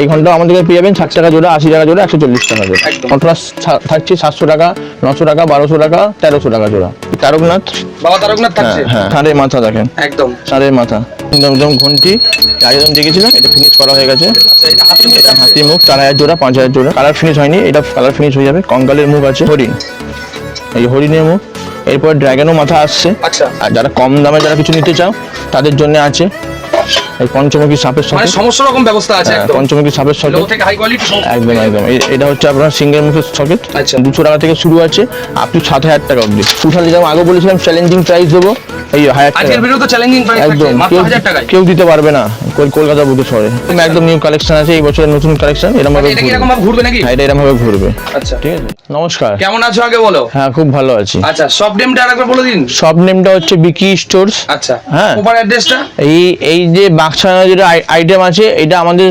এই ঘণ্টা আমাদের পেয়ে যাবেন ষাট টাকা জোড়া আশি টাকা জোড়া একশো চল্লিশ টাকা জোড়া। একদম। থাকছে সাতশো টাকা নশো টাকা বারোশো টাকা তেরোশো টাকা জোড়া। তারকনাথ? বাবা তারকনাথ হ্যাঁ থাকছে হ্যাঁ মাথা দেখেন। একদম। ষাঁড়ের মাথা। একদম ঘন্টি। আগে দেখেছিলাম এটা ফিনিশ করা হয়ে গেছে। এটা হাতির মুখ চার হাজার জোড়া পাঁচ হাজার জোড়া। কালার ফিনিশ হয়নি এটা কালার ফিনিশ হয়ে যাবে। কঙ্কালের মুখ আছে হরিণ। এই হরিণের মুখ। এরপর ড্রাগনও মাথা আসছে। আচ্ছা। আর যারা কম দামে যারা কিছু নিতে চাও তাদের জন্য আছে। এই পঞ্চমুখী সাপের মানে সাথে সমস্ত রকম ব্যবস্থা আছে একদম। পঞ্চমুখী সাপের লো থেকে হাই কোয়ালিটি একদম একদম। এটা হচ্ছে আপনার সিঙ্গেল মুখের সকেট আচ্ছা। দুশো টাকা থেকে শুরু আছে আপ টু সাত হাজার টাকা অবধি। সুশাল যেমন আগে বলেছিলাম চ্যালেঞ্জিং প্রাইস দেবো। এই হাজার টাকা। আজকের তো চ্যালেঞ্জিং প্রাইস একদম। কেউ কেউ দিতে পারবে না। কল- কলকাতা বুকে শহরে। একদম নিউ কালেকশন আছে এই বছরের নতুন কালেকশন এরকম ভাবে ঘুরবে। এরকম ভাবে ঘুরবে নাকি? হ্যাঁ এটা এরকম ভাবে ঘুরবে। আচ্ছা। ঠিক আছে? নমস্কার। কেমন আছো আগে বলো? হ্যাঁ খুব ভালো আছি। আচ্ছা সব নেমটা আরেকবার বলে দিন। সব নেমটা হচ্ছে বিকি স্টোরস আচ্ছা। হ্যাঁ। ওভার অ্যাড্রেসটা এই এই যে বাক্সানা যেটা আইটেম আছে এটা আমাদের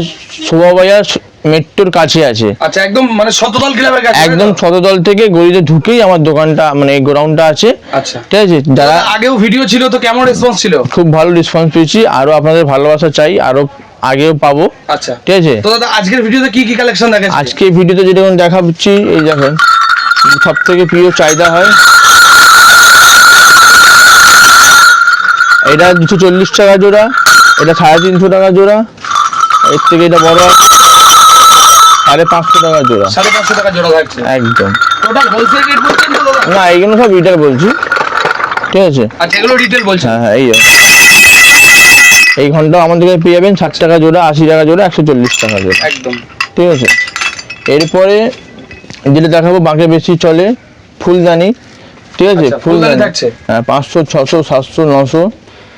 শোভাবাজার মেট্রোর কাছে আছে। আচ্ছা একদম মানে শতদল ক্লাবের কাছে একদম তো? থেকে গলিতে ঢুকেই আমার দোকানটা মানে এই গোডাউনটা আছে। আচ্ছা। ঠিক আছে যারা আগেও ভিডিও ছিল তো কেমন রেসপন্স ছিল? খুব ভালো রেসপন্স পেয়েছি আরও আপনাদের ভালোবাসা চাই আরও আগেও পাবো। আচ্ছা। ঠিক আছে? তো দাদা আজকের ভিডিওতে কি কি কালেকশন দেখাচ্ছি আজকে ভিডিওতে যেরকম দেখাচ্ছি এই দেখেন সব থেকে প্রিয় চাহিদা হয়। এটা দুশো চল্লিশ টাকা জোড়া এটা সাড়ে তিনশো টাকা জোড়া এর থেকে এটা বড় সাড়ে পাঁচশো টাকা জোড়া। সাড়ে পাঁচশো টাকা জোড়া থাকছে একদম। টোটাল হোলসেল রেট বলছেন না এইগুলো সব রিটার বলছি। ঠিক আছে? আচ্ছা এগুলো রিটেল বলছেন। হ্যাঁ হ্যাঁ এই এই ঘণ্টা আমাদের কাছে পেয়ে যাবেন ষাট টাকা জোড়া আশি টাকা জোড়া একশো চল্লিশ টাকা জোড়া। একদম। ঠিক আছে? এরপরে যেটা দেখাবো বাঁকে বেশি চলে ফুলদানি। ঠিক আছে? আচ্ছা, ফুলদানি হ্যাঁ পাঁচশো ছশো সাতশো নশো।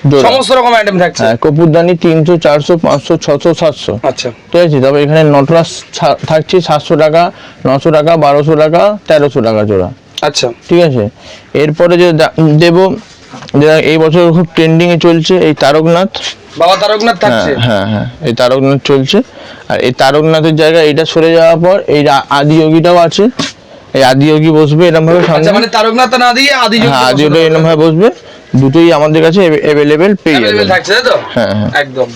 সমস্ত রকম আইটেম থাকছে। হ্যাঁ কপুরদানি তিনশো চারশো পাঁচশো ছশো সাতশো। আচ্ছা। ঠিক আছে তবে এখানে নটরাজ ছা- থাকছে সাতশো টাকা নশো টাকা বারোশো টাকা তেরোশো টাকা জোড়া। আচ্ছা। ঠিক আছে? এরপরে যে দেবো যেটা এই বছর খুব ট্রেন্ডিংয়ে চলছে এই তারকনাথ। বাবা তারকনাথ হ্যাঁ থাকছে? হ্যাঁ হ্যাঁ এই তারকনাথ চলছে। আর এই তারকনাথের জায়গায় এটা সরে যাওয়ার পর এই রা- আদিযোগীটাও আছে। এই আদিযোগী বসবে এরকম ভাবে সামনে। আচ্ছা মানে তারকনাথ না দিয়ে আদি হ্যাঁ আদিযোগী এরকম ভাবে বসবে। দুটোই আমাদের কাছে অ্যাভেলেবেল পেয়ে যাবেন। থাকছে তো? হ্যাঁ হ্যাঁ। একদম।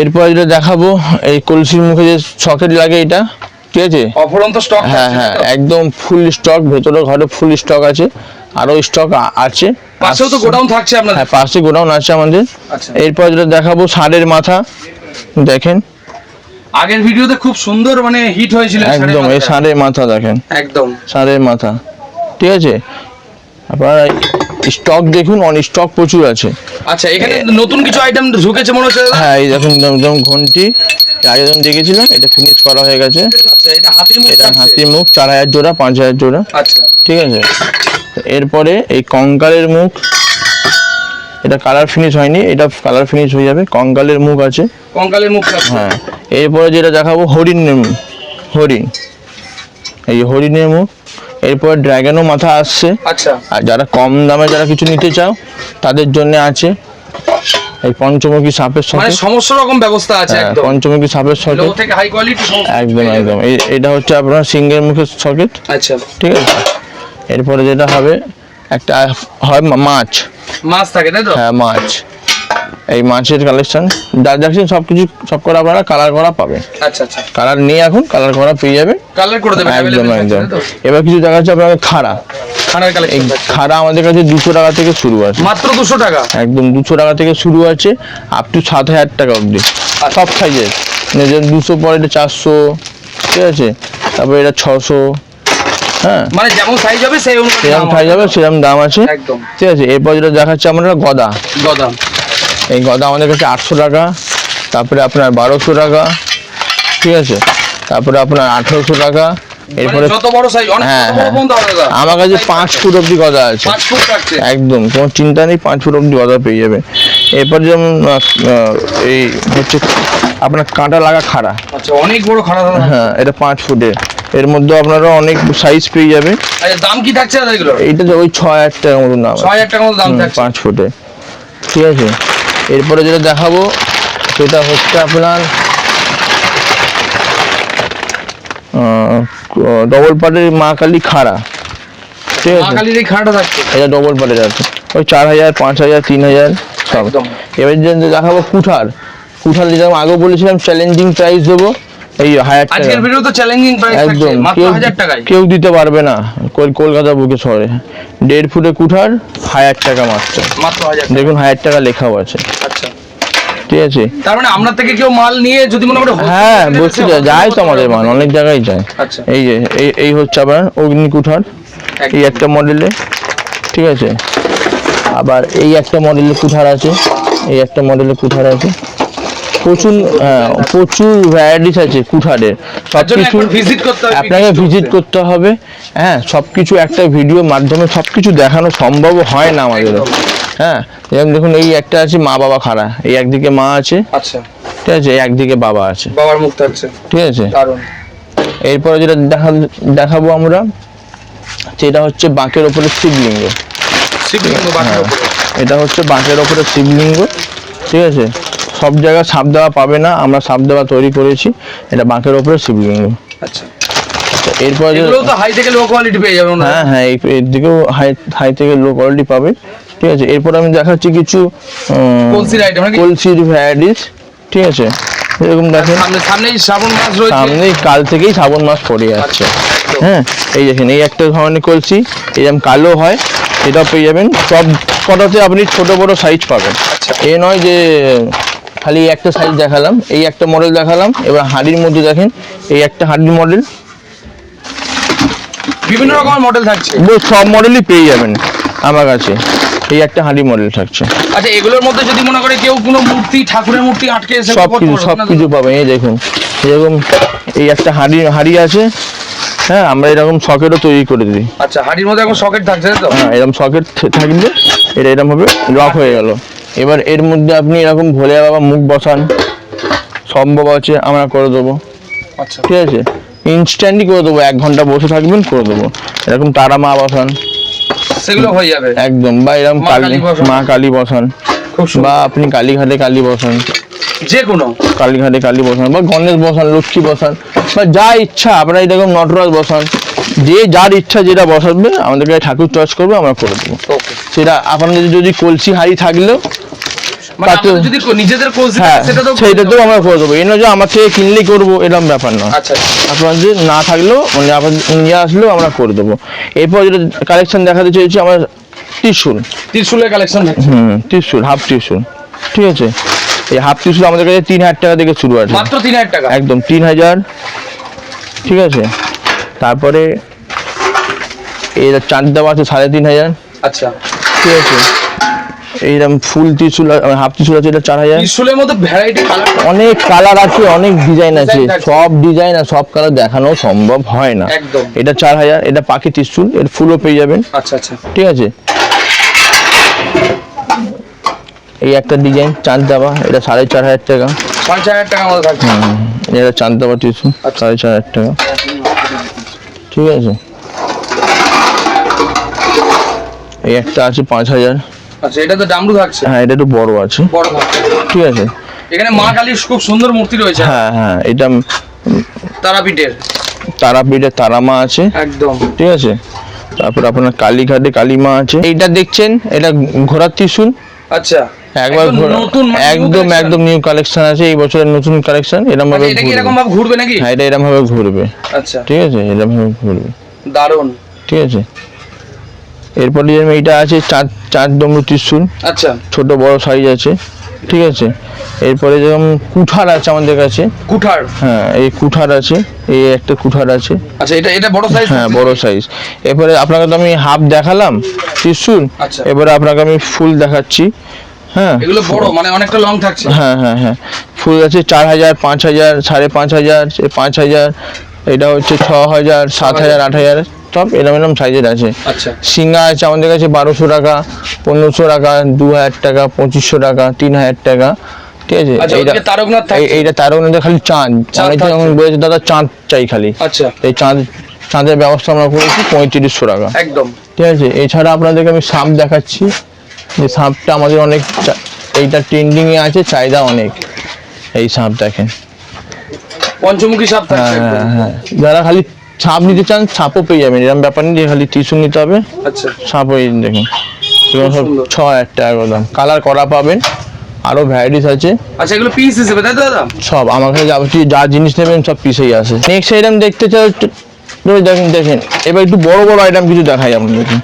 এরপর যেটা দেখাবো এই কলসির মুখে যে সকেট লাগে এটা ঠিক আছে? অফরন্ত স্টক হ্যাঁ হ্যাঁ একদম ফুল স্টক ভেতরে ঘরে ফুল স্টক আছে আরও স্টক আছে। পাশেও তো গোডাউন থাকছে আপনাদের? হ্যাঁ পাশে গোডাউন আছে আমাদের। আচ্ছা। এরপর যেটা দেখাবো ষাঁড়ের মাথা দেখেন। আগের ভিডিওতে খুব সুন্দর মানে হিট হয়েছিল একদম এই। ষাঁড়ের মাথা দেখেন। একদম। ষাঁড়ের মাথা ঠিক আছে? আপনারা স্টক দেখুন অন স্টক প্রচুর আছে। আচ্ছা এখানে নতুন কিছু আইটেম ঢুকেছে মনে হচ্ছে হ্যাঁ এই দেখুন একদম ঘন্টি আগে যখন দেখেছিলাম এটা ফিনিশ করা হয়ে গেছে। আচ্ছা এটা হাতির মুখ এটা থাকছে? মুখ চার হাজার জোড়া পাঁচ হাজার জোড়া। আচ্ছা। ঠিক আছে? এরপরে এই কঙ্কালের মুখ এটা কালার ফিনিশ হয়নি এটা কালার ফিনিশ হয়ে যাবে কঙ্কালের মুখ আছে। কঙ্কালের মুখ হ্যাঁ এরপরে যেটা দেখাবো হরিণের মুখ হরিণ। এই হরিণের মুখ এরপর ড্রাগনও মাথা আসছে। আচ্ছা। আর যারা কম দামে যারা কিছু নিতে চাও তাদের জন্য আছে এই পঞ্চমুখী সাপের মানে সাথে সমস্ত রকম ব্যবস্থা আছে হ্যাঁ, একদম। পঞ্চমুখী সাপের লো থেকে হাই কোয়ালিটি একদম একদম। এটা হচ্ছে আপনার সিঙ্গেল মুখের সকেট আচ্ছা। ঠিক আছে? এরপরে যেটা হবে একটা হয় মাছ। মাছ থাকে তাই তো? হ্যাঁ মাছ। এই মাছের কালেকশন যা দেখছেন সব কিছু সব করে আপনারা কালার করা পাবেন। আচ্ছা আচ্ছা। কালার নেই এখন কালার করা পেয়ে যাবে। কালার করে দেবেন একদম একদম? এবার কিছু দেখাচ্ছে আপনাকে খাড়া। কালেকশন খাড়া আমাদের কাছে দুশো টাকা থেকে শুরু আছে। মাত্র দুশো টাকা? একদম দুশো টাকা থেকে শুরু আছে আপ টু সাত হাজার টাকা অবধি। সব সাইজের নিজের দুশো পরে এটা চারশো ঠিক আছে? তারপরে এটা ছশো হ্যাঁ? মানে যেমন সাইজ হবে সেই অনুযায়ী সাইজ হবে। সেরকম দাম আছে। একদম। ঠিক আছে? এরপর যেটা দেখাচ্ছে আমরা গদা। গদাম এই গদা আমাদের কাছে আটশো টাকা তারপরে আপনার বারোশো টাকা ঠিক আছে? তারপরে আপনার আঠেরোশো টাকা এরপরে মানে হ্যাঁ, হ্যাঁ। আমার কাছে পাঁচ ফুট অব্দি গদা আছে। ফুট একদম কোনো চিন্তা নেই পাঁচ ফুট অব্দি গদা পেয়ে যাবে। এরপর যেমন এই হচ্ছে আপনার কাঁটা লাগা খাড়া। আচ্ছা অনেক বড় দাদা হ্যাঁ এটা পাঁচ ফুটের এর মধ্যে আপনারা অনেক সাইজ পেয়ে যাবে। আচ্ছা দাম কি থাকছে এইটা ওই ছ হাজার টাকার মতন দাম। ছয় হাজার টাকার মতো দাম পাঁচ ফুটে। ঠিক আছে? এরপরে যেটা দেখাবো সেটা হচ্ছে আপনার ডবল পাটের মা কালী খাড়া। ঠিক আছে? এটা ডবল পাটের আছে। ওই চার হাজার পাঁচ হাজার তিন হাজার সব। এবার দেখাবো কুঠার। কুঠার যেরকম আগে বলেছিলাম চ্যালেঞ্জিং প্রাইস দেবো। এই হাজার আজকের ভিডিও তো চ্যালেঞ্জিং প্রাইস একদম। মাত্র কেউ হাজার টাকায়। কেউ দিতে পারবে না। কলকাতা বুকে শহরে দেড় ফুটে কুঠার হাজার টাকা মাত্র মাত্র হাজার। দেখুন হাজার টাকা লেখাও আছে। আচ্ছা। ঠিক আছে? তার মানে আপনার থেকে কেউ মাল নিয়ে যদি মনে করে হ্যাঁ বলছি যায় তো আমাদের মাল অনেক জায়গায় যায়। আচ্ছা। এই যে এই এই হচ্ছে আপনার অগ্নি কুঠার এই একটা মডেলে ঠিক আছে? আবার এই একটা মডেলের কুঠার আছে। এই একটা মডেলের কুঠার আছে। প্রচুর হ্যাঁ, প্রচুর ভ্যারাইটিস আছে কুঠারের সব কিছু আপনাকে ভিজিট করতে হবে। হ্যাঁ সব কিছু একটা ভিডিওর মাধ্যমে সব কিছু দেখানো সম্ভব হয় না আমাদের। হ্যাঁ যেমন দেখুন এই একটা আছে মা বাবা খাড়া। এই একদিকে মা আছে। আচ্ছা। ঠিক আছে একদিকে বাবা আছে। বাবার মুখ থাকছে। ঠিক আছে? এরপরে যেটা দেখা দেখাবো আমরা সেটা হচ্ছে বাঁকের ওপরে শিবলিঙ্গ। শিবলিঙ্গ বাঁকের হ্যাঁ। এটা হচ্ছে বাঁকের ওপরে শিবলিঙ্গ। ঠিক আছে? সব জায়গায় সাপ দেওয়া পাবে না আমরা সাপ দেওয়া তৈরি করেছি এটা বাঁকের ওপরে শিবলিঙ্গ আচ্ছা। আচ্ছা, এরপরে যে- তো হাই থেকে লো কোয়ালিটি পেয়ে যাবেন হ্যাঁ। হ্যাঁ এর দিকেও হাই হাই থেকে লো কোয়ালিটি পাবে ঠিক আছে? এরপর আমি দেখাচ্ছি কিছু কলসির আইটেম নাকি? কলসির ভ্যারাইটিস ঠিক আছে? এরকম দেখেন। সামনেই শ্রাবণ মাস রয়েছে। সামনেই কাল থেকেই শ্রাবণ মাস পড়ে যাচ্ছে হ্যাঁ এই দেখেন এই একটা ধরনের কলসি এরকম কালো হয় এটা পেয়ে যাবেন। সব কটাতে আপনি ছোট বড় সাইজ পাবেন। আচ্ছা। এ নয় যে খালি একটা সাইজ দেখালাম এই একটা মডেল দেখালাম এবার হাঁড়ির মধ্যে দেখেন এই একটা হাঁড়ির মডেল বিভিন্ন রকমের মডেল থাকছে। সব মডেলই পেয়ে যাবেন আমার কাছে। এই একটা হাঁড়ি মডেল থাকছে। আচ্ছা এগুলোর মধ্যে যদি মনে করে কেউ কোনো মূর্তি ঠাকুরের মূর্তি আটকে এসে সব কিছু সব কিছু পাবেন। এই দেখুন এরকম এই একটা হাঁড়ি হাঁড়ি আছে। হ্যাঁ আমরা এরকম সকেটও তৈরি করে দিই। আচ্ছা হাড়ির মধ্যে এখন সকেট থাকছে তো? হ্যাঁ এরকম সকেট থাকলে এটা এরকম ভাবে লক হয়ে গেল। এবার এর মধ্যে আপনি এরকম ভোলে বাবা মুখ বসান। সম্ভব আছে আমরা করে দেবো। আচ্ছা। ঠিক আছে? ইনস্ট্যান্টই করে দেবো এক ঘণ্টা বসে থাকবেন করে দেবো। এরকম তারা মা বসান। সেগুলো হয়ে যাবে। একদম বা এরকম কালী। মা কালী বসান। বা আপনি কালীঘাটে কালী বসান। যে কোনো কালীঘাটে কালী বসান বা গণেশ বসান লক্ষ্মী বসান বা যা ইচ্ছা আপনারা এরকম নটরাজ বসান যে যার ইচ্ছা যেটা বসাবে আমাদেরকে ঠাকুর চয়েস করবে আমরা করে দেবো। সেটা আপনাদের যদি কলসি হাড়ি থাকলেও মানে হ্যাঁ সেটা তো আমরা করে দেবো। এই নয় যে আমার থেকে কিনলেই করব এরকম ব্যাপার নয়। আচ্ছা আপনাদের না থাকলেও মানে আপনার নিয়ে আসলেও আমরা করে দেবো। এরপর যেটা কালেকশন দেখাতে চেয়েছি আমার ত্রিশুল। ত্রিশুলের কালেকশন হুম ত্রিশুল হাফ ত্রিশুল। ঠিক আছে? এই হাফ ত্রিশুল আমাদের কাছে তিন হাজার টাকা থেকে শুরু আছে। মাত্র তিন হাজার টাকা? একদম তিন হাজার। ঠিক আছে? তারপরে এর চাঁদ দেওয়া আছে সাড়ে তিন হাজার। আচ্ছা। ঠিক আছে? এইরকম ফুল ত্রিশুল হাফ ত্রিশুল আছে এটা চার হাজার। ত্রিশুলের মধ্যে ভ্যারাইটি কালার অনেক কালার আছে অনেক ডিজাইন আছে। আছে। সব ডিজাইন আর সব কালার দেখানো সম্ভব হয় না। একদম। এটা চার হাজার এটা পাখি ত্রিশুল এর ফুলও পেয়ে যাবেন। আচ্ছা আচ্ছা। ঠিক আছে? এই একটা ডিজাইন চাঁদ দেওয়া এটা সাড়ে চার হাজার টাকা। চার হাজার টাকা মধ্যে থাকছে এটা চাঁদ দেওয়া ত্রিশুল আচ্ছা। সাড়ে চার হাজার টাকা। ঠিক আছে? এই একটা আছে পাঁচ হাজার। আচ্ছা এটা তো ডামরু থাকছে। হ্যাঁ এটা একটু বড় আছে। বড় থাকছে। ঠিক আছে? এখানে মা কালীর খুব সুন্দর মূর্তি রয়েছে। হ্যাঁ হ্যাঁ এটা তারাপীঠের। তারাপীঠের তারামা আছে। একদম। ঠিক আছে? তারপর আপনার কালীঘাটে কালীমা আছে। এইটা দেখছেন? এটা ঘোড়ার ত্রিশুল। আচ্ছা। একবার একদম মানে একদম নিউ কালেকশন আছে এই বছরের নতুন কালেকশন এরকম ভাবে এটা এরকম ভাবে ঘুরবে নাকি? হ্যাঁ এটা এরকম ভাবে ঘুরবে। আচ্ছা। ঠিক আছে এরকম ভাবে ঘুরবে। দারুণ ঠিক আছে। এরপরে এইটা আছে চার চার ডমরু ত্রিশুল। আচ্ছা। ছোট বড় সাইজ আছে। ঠিক আছে। এরপরে যেরকম কুঠার আছে আমাদের কাছে। কুঠার? হ্যাঁ এই কুঠার আছে এই একটা কুঠার আছে। আচ্ছা এটা এটা বড় সাইজ হ্যাঁ বড় সাইজ এরপরে আপনাকে তো আমি হাফ দেখালাম ত্রিশুল। আচ্ছা। এবারে আপনাকে আমি ফুল দেখাচ্ছি। হ্যাঁ। এগুলো বড় মানে অনেকটা লং থাকছে। হ্যাঁ হ্যাঁ হ্যাঁ। ফুল আছে চার হাজার পাঁচ হাজার সাড়ে পাঁচ হাজার পাঁচ হাজার এটা হচ্ছে ছ হাজার সাত হাজার আট হাজার সব এরম এরম সাইজের আছে। আচ্ছা। সিঙ্গা আছে আমাদের কাছে বারোশো টাকা পনেরোশো টাকা দু হাজার টাকা পঁচিশশো টাকা তিন হাজার টাকা। ঠিক আছে? আচ্ছা এইটা তারকনাথ এইটা তার মধ্যে খালি চাঁদ। চাঁদ অনেকে যখন বলেছে দাদা চাঁদ চাই খালি। আচ্ছা। এই চাঁদ চাঁদের ব্যবস্থা আমরা করেছি পঁয়ত্রিশশো টাকা। একদম। ঠিক আছে? এছাড়া আপনাদেরকে আমি সাপ দেখাচ্ছি। যে সাপটা আমাদের অনেক এইটা ট্রেন্ডিং এ আছে চাহিদা অনেক। এই সাপ দেখেন। পঞ্চমুখী সাপ হ্যাঁ হ্যাঁ হ্যাঁ। যারা খালি সাপ নিতে চান সাপও পেয়ে যাবেন। এরকম ব্যাপার নেই খালি টিস্যু নিতে হবে। আচ্ছা। সাপও এই দেখুন। এগুলো সব ছ হাজার টাকা দাম। কালার করা পাবেন। আরও ভ্যারাইটিস আছে। আচ্ছা এগুলো পিস হিসেবে তাই তো দাদা? সব আমার কাছে যাবতীয় যা জিনিস নেবেন সব পিসেই আছে। নেক্সট আইটেম দেখতে চাও দেখেন দেখেন। এবার একটু বড় বড় আইটেম কিছু দেখাই আপনাদেরকে।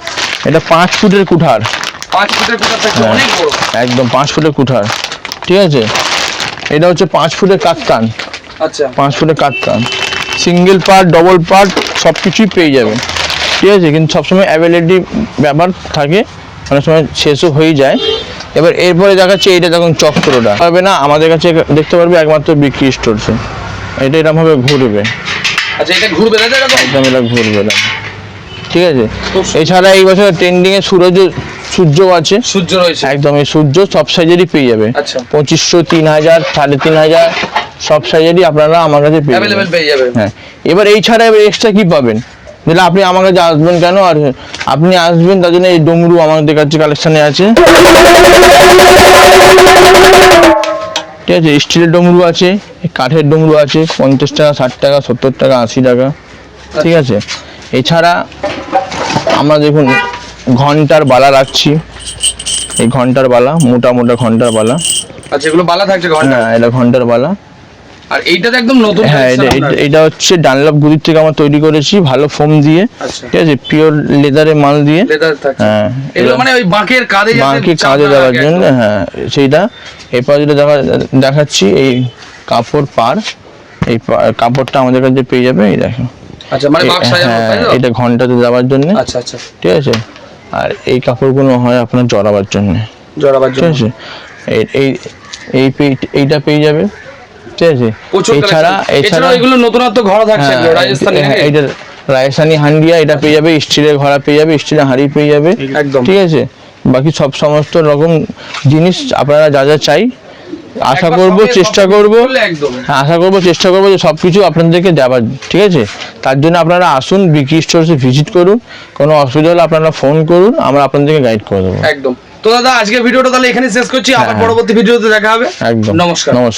এটা পাঁচ ফুটের কুঠার। পাঁচ ফুটের থেকে হ্যাঁ। অনেক বড়। একদম পাঁচ ফুটের কুঠার। ঠিক আছে? এটা হচ্ছে পাঁচ ফুটের কাত্তান আচ্ছা। পাঁচ ফুটের কাত্তান সিঙ্গেল পার্ট ডবল পার্ট সব কিছুই পেয়ে যাবেন। ঠিক আছে? কিন্তু সবসময় অ্যাভেলেবিলিটি ব্যাপার থাকে। অনেক সময় শেষও হয়ে যায়। এবার এরপরে দেখাচ্ছে এইটা দেখুন চক্রটা। পাবে না? আমাদের কাছে দেখতে পারবে একমাত্র বিক্রি স্টোরসে। এটা এরকমভাবে ঘুরবে। আচ্ছা এটা ঘুরবে তাই এরকম? একদম এটা ঘুরবে না। ঠিক আছে? এছাড়া এই বছর ট্রেন্ডিংয়ে সূরজ সূর্য আছে। সূর্য রয়েছে। একদম এই সূর্য সব সাইজেরই পেয়ে যাবে। আচ্ছা। পঁচিশশো তিন হাজার সাড়ে তিন হাজার সব সাইজেরই আপনারা আমার কাছে পেয়ে যাবেন। পেয়ে হ্যাঁ। এবার এই ছাড়া এবার এক্সট্রা কি পাবেন? যেটা আপনি আমার কাছে আসবেন কেন? আর আপনি আসবেন তার জন্য এই ডমরু আমাদের কাছে কালেকশনে আছে। ঠিক আছে স্টিলের ডমরু আছে কাঠের ডমরু আছে পঞ্চাশ টাকা ষাট টাকা সত্তর টাকা আশি টাকা। ঠিক আছে। এছাড়া আমরা দেখুন ঘণ্টার বালা রাখছি। এই ঘণ্টার বালা মোটা মোটা ঘণ্টার বালা। আচ্ছা এগুলো বালা থাকছে ঘণ্টা? হ্যাঁ এটা ঘণ্টার বালা। আর এইটা তো একদম নতুন হ্যাঁ এটা এটা- হচ্ছে ডানলাপ গুদির থেকে আমরা তৈরি করেছি ভালো ফোম দিয়ে। আচ্ছা। ঠিক আছে পিওর লেদারের মাল দিয়ে। লেদার হ্যাঁ এগুলো মানে ওই বাঁকের কাঁধে যাতে বাকি কাজে দেওয়ার জন্য। হ্যাঁ সেইটা। এরপর যেটা দেখা দেখাচ্ছি এই কাপড় পার এই কাপড়টা আমাদের কাছে পেয়ে যাবে এই দেখো আচ্ছা মানে বাঁক সাজানো হ্যাঁ এটা ঘন্টাতে দেওয়ার জন্য। আচ্ছা আচ্ছা। ঠিক আছে? আর এই কাপড়গুলো হয় আপনার জড়াবার জন্য। জড়াবার জন্য। ঠিক আছে? এই এই এইটা পেয়ে যাবে ঠিক আছে? এছাড়া। এছাড়া এগুলো নতুন নতুন ঘর থাকছে রাজস্থানে এগুলো রাজস্থানি হ্যাঁ, এইটা রাজস্থানি হান্ডিয়া এটা পেয়ে যাবে স্টিলের ঘোড়া পেয়ে যাবে স্টিলের হাঁড়ি পেয়ে যাবে। একদম। ঠিক আছে? বাকি সব সমস্ত রকম জিনিস আপনারা যা যা চাই আশা করব চেষ্টা করব। হ্যাঁ আশা করব চেষ্টা করব যে সব কিছু আপনাদেরকে দেওয়ার ঠিক আছে? তার জন্য আপনারা আসুন বিকি স্টোরসে ভিজিট করুন। কোনো অসুবিধা হলে আপনারা ফোন করুন আমরা আপনাদেরকে গাইড করে দেবো। একদম। তো দাদা আজকে ভিডিওটা তাহলে এখানে শেষ করছি। আবার হ্যাঁ। পরবর্তী ভিডিওতে দেখা হবে। একদম। নমস্কার। নমস্কার।